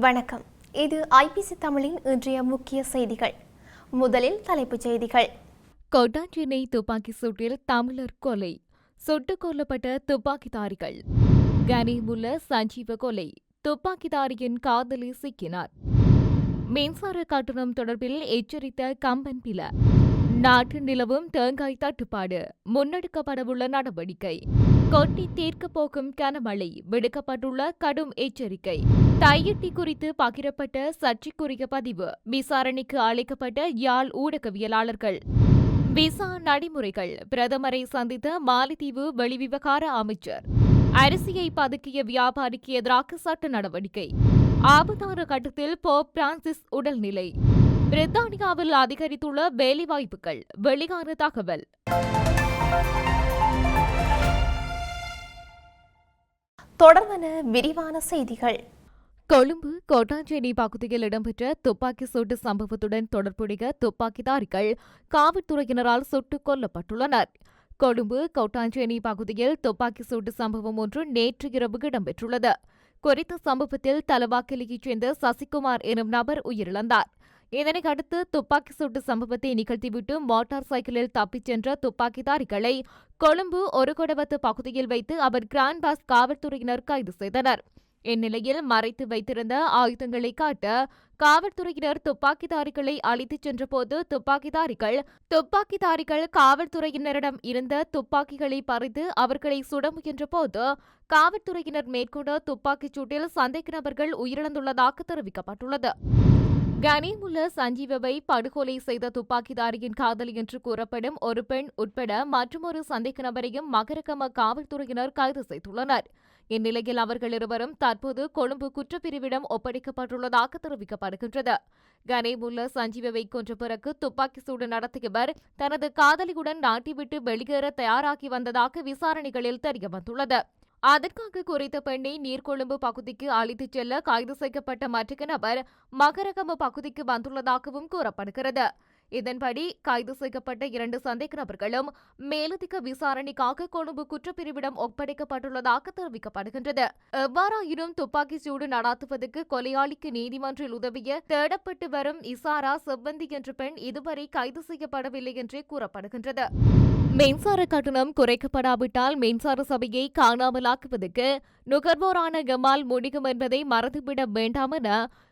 வணக்கம். இது ஐபிசி தமிழின் இன்றைய முக்கிய செய்திகள். முதலில் தலைப்புச் செய்திகள். கொட்டாஞ்சேனை துப்பாக்கி சூட்டில் தமிழர் கொலை. சுட்டுக் கொல்லப்பட்ட துப்பாக்கிதாரிகள். கனிமுல்ல சஞ்சீவ கொலை. துப்பாக்கிதாரியின் காதலி சிக்கினார். மின்சார கட்டணம் தொடர்பில் எச்சரித்த கம்பன் பில நாட்டில் நிலவும் தேங்காய் தட்டுப்பாடு முன்னெடுக்கப்படவுள்ள நடவடிக்கை. கொட்டி தீர்க்கப் போகும் கனமழை விடுக்கப்பட்டுள்ள கடும் எச்சரிக்கை. தையிட்டி குறித்து பகிரப்பட்ட சர்ச்சைக்குரிய பதிவு விசாரணைக்கு அழைக்கப்பட்ட யாழ் ஊடகவியலாளர்கள். விசா நடைமுறைகள் பிரதமரை சந்தித்த மாலத்தீவு வெளிவிவகார அமைச்சர். அரிசியை பதுக்கிய வியாபாரிக்கு எதிராக சட்ட நடவடிக்கை. ஆபத்தான கட்டத்தில் போப் பிரான்சிஸ் உடல்நிலை. பிரித்தானியாவில் அதிகரித்துள்ள வேலைவாய்ப்புகள். வெளியான தகவல். தொடர்வன விரிவான செய்திகள். கொழும்பு கோட்டாஞ்சேரி பகுதியில் இடம்பெற்ற துப்பாக்கி சூட்டு சம்பவத்துடன் தொடர்புடைய துப்பாக்கிதாரிகள் காவல்துறையினரால் சுட்டுக் கொல்லப்பட்டுள்ளனர். கொழும்பு கோட்டாஞ்சேரி பகுதியில் துப்பாக்கி சூட்டு சம்பவம் ஒன்று நேற்று இரவு இடம்பெற்றுள்ளது. குறித்த சம்பவத்தில் தலவாக்கலியைச் சேர்ந்த சசிகுமார் எனும் நபர் உயிரிழந்தார். இதனை அடுத்து துப்பாக்கி சூட்டு சம்பவத்தை நிகழ்த்திவிட்டு மோட்டார் சைக்கிளில் தப்பிச் சென்ற துப்பாக்கிதாரிகளை கொழும்பு ஒருகொடவத்து பகுதியில் வைத்து அவர் கிராண்ட் பாஸ் காவல்துறையினர் கைது செய்தனர். இந்நிலையில் மறைத்து வைத்திருந்த ஆயுதங்களை காட்ட காவல்துறையினர் துப்பாக்கிதாரிகளை அழைத்துச் சென்றபோது துப்பாக்கிதாரிகள் துப்பாக்கிதாரிகள் காவல்துறையினரிடம் இருந்த துப்பாக்கிகளை பறித்து அவர்களை சுட முயன்றபோது காவல்துறையினர் மேற்கொண்ட துப்பாக்கிச் சூட்டில் சந்தேக நபர்கள் உயிரிழந்துள்ளதாக தெரிவிக்கப்பட்டுள்ளது. கனிமுல்ல சஞ்சீவவை படுகொலை செய்த துப்பாக்கிதாரியின் காதலி என்று கூறப்படும் ஒரு பெண் உட்பட மற்றொரு சந்தேக நபரையும் மகரகம காவல்துறையினர் கைது செய்துள்ளனர். இந்நிலையில் அவர்கள் இருவரும் தற்போது கொழும்பு குற்றப்பிரிவிடம் ஒப்படைக்கப்பட்டுள்ளதாக தெரிவிக்கப்படுகின்றது. கனேமுல்ல சஞ்சீவவை கொன்ற பிறகு துப்பாக்கி சூடு நடத்தியவர் தனது காதலியுடன் நாட்டிவிட்டு வெளியேற தயாராகி வந்ததாக விசாரணைகளில் தெரியவந்துள்ளது. அதற்காக குறித்த பெண்ணை நீர்கொழும்பு பகுதிக்கு அழைத்துச் செல்ல கைது செய்யப்பட்ட மற்றொரு நபர் மகரகம பகுதிக்கு வந்துள்ளதாகவும் கூறப்படுகிறது. இதன்படி கைது செய்யப்பட்ட இரண்டு சந்தேக நபர்களும் மேலதிக விசாரணைக்காக கொழும்பு குற்றப்பிரிவிடம் ஒப்படைக்கப்பட்டுள்ளதாக தெரிவிக்கப்படுகின்றது. எவ்வாறாயினும் துப்பாக்கி சூடு நடாத்துவதற்கு கொலையாளிக்கு நீதிமன்றில் உதவிய தேடப்பட்டு வரும் இசாரா செவ்வந்தி என்ற பெண் இதுவரை கைது செய்யப்படவில்லை என்றே கூறப்படுகின்றது. மின்சார கட்டணம் குறைக்கப்படாவிட்டால் மின்சார சபையை காணாமலாக்குவதற்கு நுகர்வோரான கமால் முடியும் என்பதை மறந்துவிட வேண்டாம் என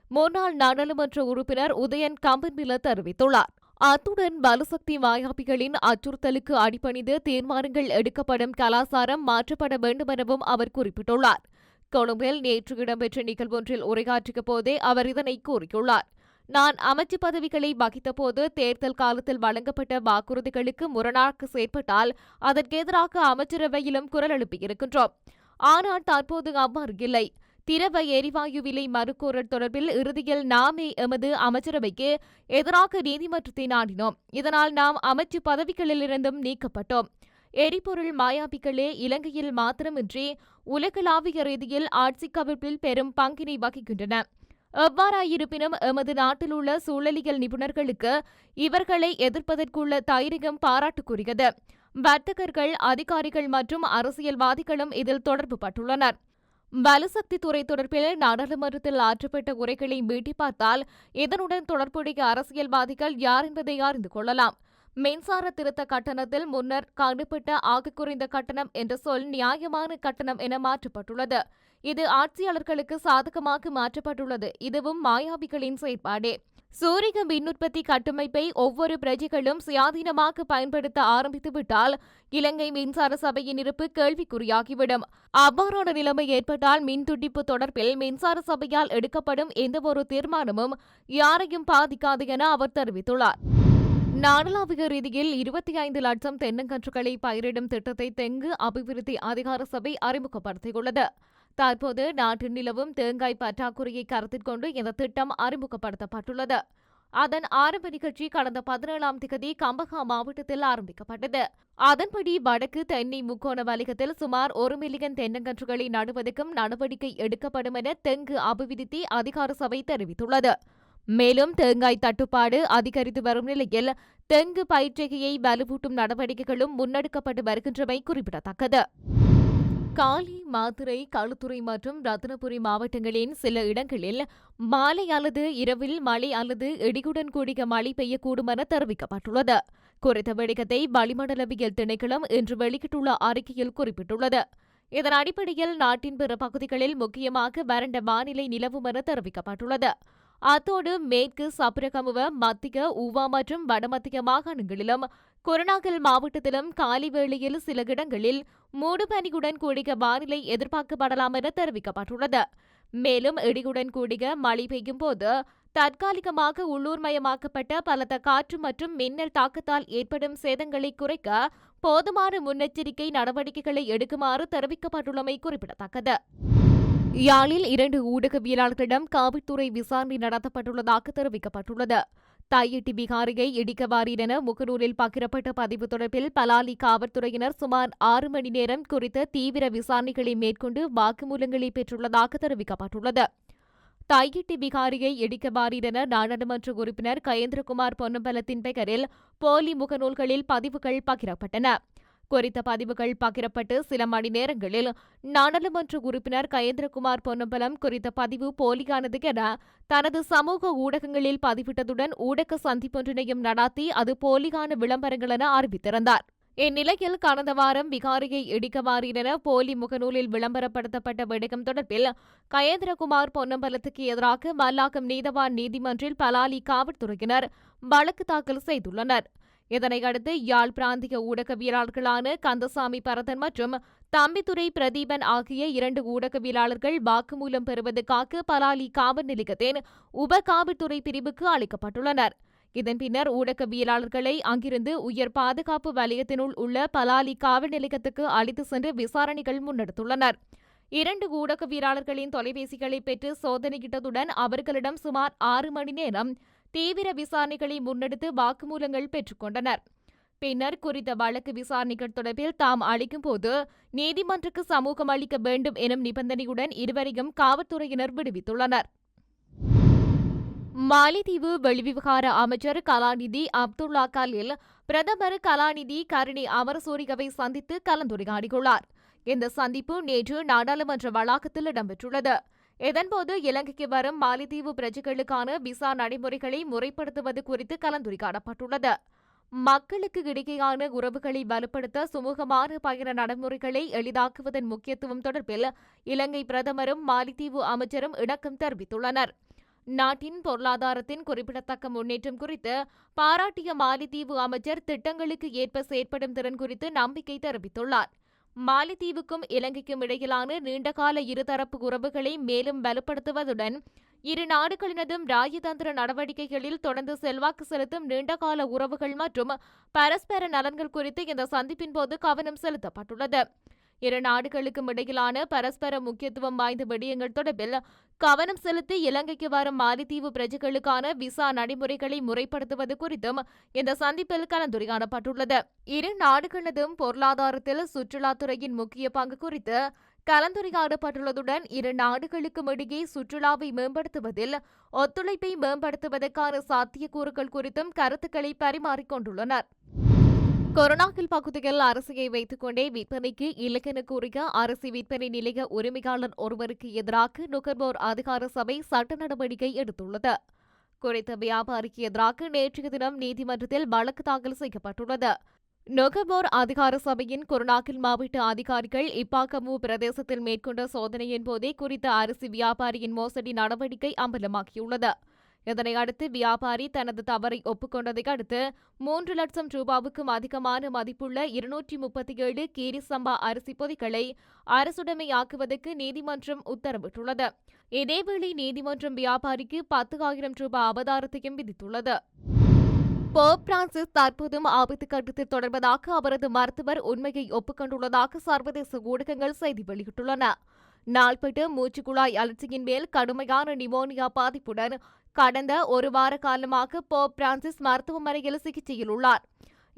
முன்னாள் நாடாளுமன்ற உறுப்பினர் உதயன் கம்பன்பில தெரிவித்துள்ளார். அத்துடன் பலசக்தி வாயாபிகளின் அச்சுறுத்தலுக்கு அடிபணிந்து தீர்மானங்கள் எடுக்கப்படும் கலாசாரம் மாற்றப்பட வேண்டும் எனவும் அவர் குறிப்பிட்டுள்ளார். கொழும்பில் நேற்று இடம்பெற்ற நிகழ்வொன்றில் உரையாற்றிய போதே அவர் இதனை கூறியுள்ளார். நான் அமைச்சு பதவிகளை வகித்தபோது தேர்தல் காலத்தில் வழங்கப்பட்ட வாக்குறுதிகளுக்கு முரணாக செயற்பட்டால் அதற்கு எதிராக அமைச்சரவையிலும் குரல் எழுப்பியிருக்கின்றோம் ஆனால் தற்போது அவ்வாறு இல்லை. திரவ எரிவாயு விலை மறுகோரல் தொடர்பில் இறுதியில் நாமே எமது அமைச்சரவைக்கு எதிராக நீதிமன்றத்தை நாடினோம். இதனால் நாம் அமைச்சு பதவிகளிலிருந்தும் நீக்கப்பட்டோம். எரிபொருள் மாயாபிகளே இலங்கையில் மாத்திரமின்றி உலகளாவிய ரீதியில் ஆட்சி கவிழ்ப்பில் பெரும் பங்கினை வகிக்கின்றன. எவ்வாறாயிருப்பினும் எமது நாட்டில் உள்ள சூழலியல் நிபுணர்களுக்கு இவர்களை எதிர்ப்பதற்குள்ள தைரியம் பாராட்டுக்குரியது. வர்த்தகர்கள் அதிகாரிகள் மற்றும் அரசியல்வாதிகளும் இதில் தொடர்பு பட்டுள்ளனர். வலுசக்தி துறை தொடர்பில் நாடாளுமன்றத்தில் ஆற்றப்பட்ட உரைகளை மீட்டி பார்த்தால் இதனுடன் தொடர்புடைய அரசியல்வாதிகள் யார் என்பதை அறிந்து கொள்ளலாம். மின்சார திருத்த கட்டணத்தில் முன்னர் காணப்பட்ட ஆக குறைந்த கட்டணம் என்ற சொல் நியாயமான கட்டணம் என மாற்றப்பட்டுள்ளது. இது ஆட்சியாளர்களுக்கு சாதகமாக மாற்றப்பட்டுள்ளது. இதுவும் மாயாவிகளின் செயற்பாடே. சூரிய மின் உற்பத்தி கட்டமைப்பை ஒவ்வொரு பிரஜைகளும் சுயாதீனமாக பயன்படுத்த ஆரம்பித்துவிட்டால் இலங்கை மின்சார சபையின் இருப்பு கேள்விக்குறியாகிவிடும். அவ்வாறான நிலைமை ஏற்பட்டால் மின் துடிப்பு தொடர்பில் மின்சார சபையால் எடுக்கப்படும் எந்தவொரு தீர்மானமும் யாரையும் பாதிக்காது என அவர் தெரிவித்துள்ளார். நாடளாவிய ரீதியில் இருபத்தி ஐந்து லட்சம் தென்னங்கன்றுகளை பயிரிடும் திட்டத்தை தெங்கு அபிவிருத்தி அதிகார சபை அறிமுகப்படுத்தியுள்ளது. தற்போது நாட்டில் நிலவும் தேங்காய் பற்றாக்குறையை கருத்தில் கொண்டு இந்த திட்டம் அறிமுகப்படுத்தப்பட்டுள்ளது. அதன் ஆரம்ப நிகழ்ச்சி கடந்த பதினேழாம் திகதி கம்பஹா மாவட்டத்தில் ஆரம்பிக்கப்பட்டது. அதன்படி வடக்கு தென்னை முக்கோண வலிகத்தில் சுமார் ஒரு மில்லியன் தென்னங்கன்றுகளை நடுவதற்கும் நடவடிக்கை எடுக்கப்படும் என தெங்கு அபிவிருத்தி அதிகார சபை தெரிவித்துள்ளது. மேலும் தேங்காய் தட்டுப்பாடு அதிகரித்து வரும் நிலையில் தெங்கு பயிர்ச்செய்கையை வலுவூட்டும் நடவடிக்கைகளும் முன்னெடுக்கப்பட்டு வருகின்றமை குறிப்பிடத்தக்கது. காலி மாத்துரை களுத்துறை மற்றும் ரத்னபுரி மாவட்டங்களின் சில இடங்களில் மாலை அல்லது இரவில் மழை அல்லது இடியுடன் கூடிய மழை பெய்யக்கூடும் என தெரிவிக்கப்பட்டுள்ளது. குறித்த வெடிக்கத்தை வளிமண்டலவியல் திணைக்களம் இன்று வெளியிட்டுள்ள அறிக்கையில் குறிப்பிட்டுள்ளது. இதன் அடிப்படையில் நாட்டின் பிற பகுதிகளில் முக்கியமாக வறண்ட வானிலை நிலவும் என தெரிவிக்கப்பட்டுள்ளது. அத்தோடு மேற்கு சப்ரகமுவ மத்திய உவா மற்றும் வடமத்திய மாகாணங்களிலும் கொரோனாகல் மாவட்டத்திலும் காலை வேளையில் சில இடங்களில் மூடுபனியுடன் கூடிய வானிலை எதிர்பார்க்கப்படலாம் என தெரிவிக்கப்பட்டுள்ளது. மேலும் இடியுடன் கூடிய மழை பெய்யும் போது தற்காலிகமாக உள்ளூர்மயமாக்கப்பட்ட பலத்த காற்று மற்றும் மின்னல் தாக்கத்தால் ஏற்படும் சேதங்களை குறைக்க போதுமான முன்னெச்சரிக்கை நடவடிக்கைகளை எடுக்குமாறு தெரிவிக்கப்பட்டுள்ளமை குறிப்பிடத்தக்கது. யாழில் இரண்டு ஊடகவியலாளர்களிடம் காவல்துறை விசாரணை நடத்தப்பட்டுள்ளதாக தெரிவிக்கப்பட்டுள்ளது. தையிட்டி பிகாரியை இடிக்க வாரீரென முகநூலில் பகிரப்பட்ட பதிவு தொடர்பில் பலாலி காவல்துறையினர் சுமார் ஆறு மணி நேரம் குறித்த தீவிர விசாரணைகளை மேற்கொண்டு வாக்குமூலங்களை பெற்றுள்ளதாக தெரிவிக்கப்பட்டுள்ளது. தாயிட்டி பிகாரியை இடிக்க வாரீரென நாடாளுமன்ற உறுப்பினர் கயேந்திரகுமார் பொன்னம்பலத்தின் பெயரில் போலி முகநூல்களில் பதிவுகள் பகிரப்பட்டன. குறித்த பதிவுகள் பகிரப்பட்டு சில மணி நேரங்களில் நாடாளுமன்ற உறுப்பினர் கயேந்திரகுமார் பொன்னம்பலம் குறித்த பதிவு போலியானது என தனது சமூக ஊடகங்களில் பதிவிட்டதுடன் ஊடக சந்திப்பொன்றினையும் நடாத்தி அது போலியான விளம்பரங்கள் என அறிவித்திருந்தார். இந்நிலையில் கடந்த வாரம் விகாரியை இடிக்க போலி முகநூலில் விளம்பரப்படுத்தப்பட்ட விடயம் தொடர்பில் கயேந்திரகுமார் பொன்னம்பலத்துக்கு எதிராக மல்லாக்கம் நீதவான் நீதிமன்றில் பலாலி காவல்துறையினர் வழக்கு தாக்கல் செய்துள்ளனர். இதனையடுத்து யாழ் பிராந்திய ஊடகவியலாளர்களான கந்தசாமி பரதன் மற்றும் தம்பித்துறை பிரதீபன் ஆகிய இரண்டு ஊடகவியலாளர்கள் வாக்குமூலம் பெறுவதற்காக பலாலி காவல் நிலையத்தின் உப காவல்துறை பிரிவுக்கு அளிக்கப்பட்டுள்ளனர். இதன் பின்னர் ஊடகவியலாளர்களை அங்கிருந்து உயர் பாதுகாப்பு வலயத்தினுள் உள்ள பலாலி காவல் நிலையத்துக்கு அழைத்து சென்று விசாரணைகள் முன்னெடுத்துள்ளனர். இரண்டு ஊடகவியலாளர்களின் தொலைபேசிகளை பெற்று சோதனையிட்டதுடன் அவர்களிடம் சுமார் ஆறு மணி நேரம் தீவிர விசாரணைகளை முன்னெடுத்து வாக்குமூலங்கள் பெற்றுக்கொண்டனர் பின்னர் குறித்த வழக்கு விசாரணைகள் தொடர்பில் தாம் அளிக்கும்போது நீதிமன்றக்கு சமூகம் அளிக்க வேண்டும் எனும் நிபந்தனையுடன் இருவரையும் காவல்துறையினர் விடுவித்துள்ளனர். மாலைதீவு வெளிவிவகார அமைச்சர் கலாநிதி அப்துல்லா கலில் பிரதமர் கலாநிதி கருணி அமரசூரிகவை சந்தித்து கலந்துரையாடியுள்ளார். இந்த சந்திப்பு நேற்று நாடாளுமன்ற வளாகத்தில் இடம்பெற்றுள்ளது. இதன்போது இலங்கைக்கு வரும் மாலைதீவு பிரஜைகளுக்கான விசா நடைமுறைகளை முறைப்படுத்துவது குறித்து கலந்துரையாடப்பட்டுள்ளது. மக்களுக்கு இடையேயான உறவுகளை வலுப்படுத்த சுமூகமான பயண நடைமுறைகளை எளிதாக்குவதன் முக்கியத்துவம் தொடர்பில் இலங்கை பிரதமரும் மாலைதீவு அமைச்சரும் இணக்கம் தெரிவித்துள்ளனர். நாட்டின் பொருளாதாரத்தின் குறிப்பிடத்தக்க முன்னேற்றம் குறித்து பாராட்டிய மாலைதீவு அமைச்சர் திட்டங்களுக்கு ஏற்ப செயற்படும் திறன் குறித்து நம்பிக்கை தெரிவித்துள்ளார். மாலத்தீவுக்கும் இலங்கைக்கும் இடையிலான நீண்டகால இருதரப்பு உறவுகளை மேலும் வலுப்படுத்துவதுடன் இரு நாடுகளினதும் ராஜதந்திர நடவடிக்கைகளில் தொடர்ந்து செல்வாக்கு செலுத்தும் நீண்டகால உறவுகள் மற்றும் பரஸ்பர நலன்கள் குறித்து இந்த சந்திப்பின் போது கவனம் செலுத்தப்பட்டுள்ளது. இரு நாடுகளுக்கும் இடையிலான பரஸ்பர முக்கியத்துவம் வாய்ந்த விடயங்கள் தொடர்பில் கவனம் செலுத்தி இலங்கைக்கு வரும் மாலைத்தீவு பிரஜைகளுக்கான விசா நடைமுறைகளை முறைப்படுத்துவது குறித்தும் இந்த சந்திப்பில் கலந்துரையாடப்பட்டுள்ளது. இரு நாடுகளதும் பொருளாதாரத்தில் சுற்றுலாத்துறையின் முக்கிய பங்கு குறித்து கலந்துரையாடப்பட்டுள்ளதுடன் இரு நாடுகளுக்கும் இடையே சுற்றுலாவை மேம்படுத்துவதில் ஒத்துழைப்பை மேம்படுத்துவதற்கான சாத்தியக்கூறுகள் குறித்தும் கருத்துக்களை பரிமாறிக்கொண்டுள்ளனர். கொரோனாக்கில் பகுதியில் அரசியை வைத்துக் கொண்டே விற்பனைக்கு இலக்கென கூறிய அரசு விற்பனை நிலைய உரிமையாளர் ஒருவருக்கு எதிராக நுகர்வோர் அதிகார சபை சட்ட நடவடிக்கை எடுத்துள்ளது. குறித்த வியாபாரிக்கு எதிராக நேற்றைய தினம் நீதிமன்றத்தில் வழக்கு தாக்கல் செய்யப்பட்டுள்ளது. நுகர்வோர் அதிகார சபையின் கொரோனாக்கில் மாவட்ட அதிகாரிகள் இப்பாக்கமு பிரதேசத்தில் மேற்கொண்ட சோதனையின் போதே குறித்த அரிசி வியாபாரியின் மோசடி நடவடிக்கை அம்பலமாக்கியுள்ளது இதனை அடுத்து வியாபாரி தனது தவறை ஒப்புக்கொண்டதை அடுத்து மூன்று லட்சம் ரூபாவுக்கும் அதிகமான மதிப்புள்ள இருநூற்றி முப்பத்தி ஏழு கீரிசம்பா அரிசி பொதிகளை அரசுடைமையாக்குவதற்கு நீதிமன்றம் உத்தரவிட்டுள்ளது. இதேவேளை நீதிமன்றம் வியாபாரிக்கு பத்து ஆயிரம் ரூபாய் அபதாரத்தையும் விதித்துள்ளது. போப் பிரான்சிஸ் தற்போதும் ஆபத்து கட்டத்தில் தொடர்வதாக அவரது மருத்துவர் உண்மையை ஒப்புக்கொண்டுள்ளதாக சர்வதேச ஊடகங்கள் செய்தி வெளியிட்டுள்ளன. நாள்பட்டு மூச்சுக்குழாய் அலர்ச்சியின் மேல் கடுமையான நிமோனியா பாதிப்புடன் கடந்த ஒரு வார காலமாக போப் பிரான்சிஸ் மருத்துவமனையில் சிகிச்சையில் உள்ளார்.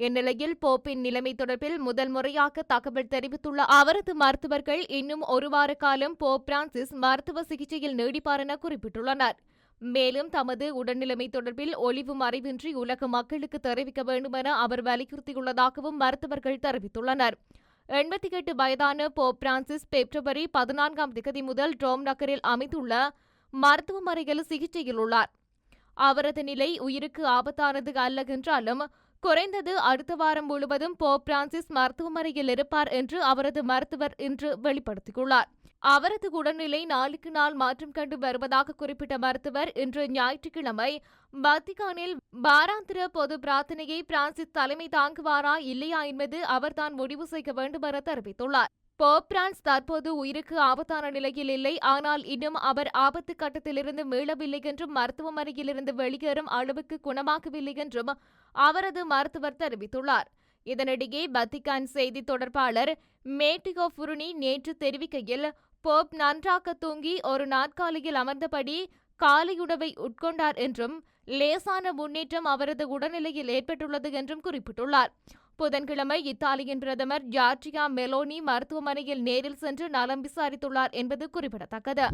இந்நிலையில் போப்பின் நிலைமை தொடர்பில் முதல் முறையாக தகவல் தெரிவித்துள்ள அவரது மருத்துவர்கள் இன்னும் ஒரு வார காலம் போப் பிரான்சிஸ் மருத்துவ சிகிச்சையில் நீடிப்பார் என குறிப்பிட்டுள்ளனர். மேலும் தமது உடல்நிலைமை தொடர்பில் ஒளிவு மறைவின்றி உலக மக்களுக்கு தெரிவிக்க வேண்டும் என அவர் வலியுறுத்தியுள்ளதாகவும் மருத்துவர்கள் தெரிவித்துள்ளனர். எண்பத்தி எட்டு வயதான போப் பிரான்சிஸ் பிப்ரவரி பதினான்காம் திகதி முதல் ரோம் நகரில் அமைந்துள்ள மருத்துவமனையில் சிகிச்சையில் உள்ளார். அவரது நிலை உயிருக்கு ஆபத்தானது அல்ல என்றாலும் குறைந்தது அடுத்த வாரம் முழுவதும் போப் பிரான்சிஸ் மருத்துவமனையில் இருப்பார் என்று அவரது மருத்துவர் இன்று வெளிப்படுத்தியுள்ளார். அவரது உடல்நிலை நாளுக்கு நாள் மாற்றம் கண்டு வருவதாக குறிப்பிட்ட மருத்துவர் இன்று ஞாயிற்றுக்கிழமை வத்திகானில் வாராந்திர பொது பிரார்த்தனையை பிரான்சிஸ் தலைமை தாங்குவாரா இல்லையா என்பது அவர்தான் முடிவு செய்ய வேண்டும் என தெரிவித்துள்ளார். போப் பிரான்ஸ் தற்போது உயிருக்கு ஆபத்தான நிலையில் இல்லை. ஆனால் இன்னும் அவர் ஆபத்து கட்டத்திலிருந்து மீளவில்லை என்றும் மருத்துவமனையிலிருந்து வெளியேறும் அளவுக்கு குணமாகவில்லை என்றும் அவரது மருத்துவர் தெரிவித்துள்ளார். இதனிடையே வத்திகான் செய்தி தொடர்பாளர் மேட்டிகோ ஃபுருனி நேற்று தெரிவிக்கையில் போப் நன்றாக தூங்கி ஒரு நாற்காலியில் அமர்ந்தபடி காலையுணவை உட்கொண்டார் என்றும் லேசான முன்னேற்றம் அவரது உடல்நிலையில் ஏற்பட்டுள்ளது என்றும் குறிப்பிட்டுள்ளார். புதன்கிழமை இத்தாலியின் பிரதமர் ஜார்ஜியா மெலோனி மருத்துவமனையில் நேரில் சென்று நலம் விசாரித்துள்ளார் என்பது குறிப்பிடத்தக்கது.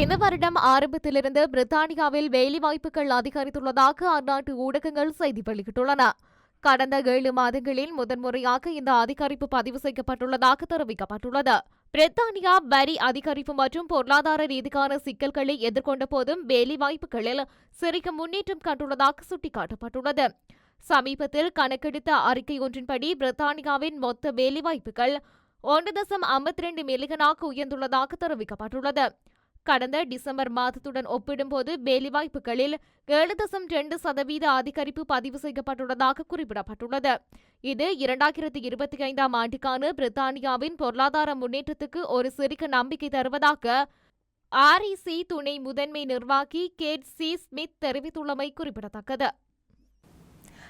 இந்த வருடம் ஆரம்பத்திலிருந்து பிரித்தானியாவில் வேலைவாய்ப்புகள் அதிகரித்துள்ளதாக அந்நாட்டு ஊடகங்கள் செய்தி வெளியிட்டுள்ளன. கடந்த ஏழு மாதங்களில் முதன்முறையாக இந்த அதிகரிப்பு பதிவு செய்யப்பட்டுள்ளதாக தெரிவிக்கப்பட்டுள்ளது. பிரித்தானியா வரி அதிகரிப்பு மற்றும் பொருளாதார ரீதியான சிக்கல்களை எதிர்கொண்ட போதும் வேலைவாய்ப்புகளில் சிறிய முன்னேற்றம் கண்டுள்ளதாக சுட்டிக்காட்டப்பட்டுள்ளது. சமீபத்தில் கணக்கெடுத்த அறிக்கை ஒன்றின்படி பிரித்தானியாவின் மொத்த வேலைவாய்ப்புகள் ஒன்று தசம் ஐம்பத்தி ரெண்டு மில்லியனாக உயர்ந்துள்ளதாக தெரிவிக்கப்பட்டுள்ளது. கடந்த டிசம்பர் மாதத்துடன் ஒப்பிடும்போது வேலைவாய்ப்புகளில் ஏழு தசம் ரெண்டு சதவீத அதிகரிப்பு பதிவு செய்யப்பட்டுள்ளதாக குறிப்பிடப்பட்டுள்ளது. இது இரண்டாயிரத்தி இருபத்தி ஐந்தாம் ஆண்டுக்கான பிரித்தானியாவின் பொருளாதார முன்னேற்றத்துக்கு ஒரு சிறிய நம்பிக்கை தருவதாக ஆர்இசி துணை முதன்மை நிர்வாகி கேட் சி ஸ்மித் தெரிவித்துள்ளமை குறிப்பிடத்தக்கது.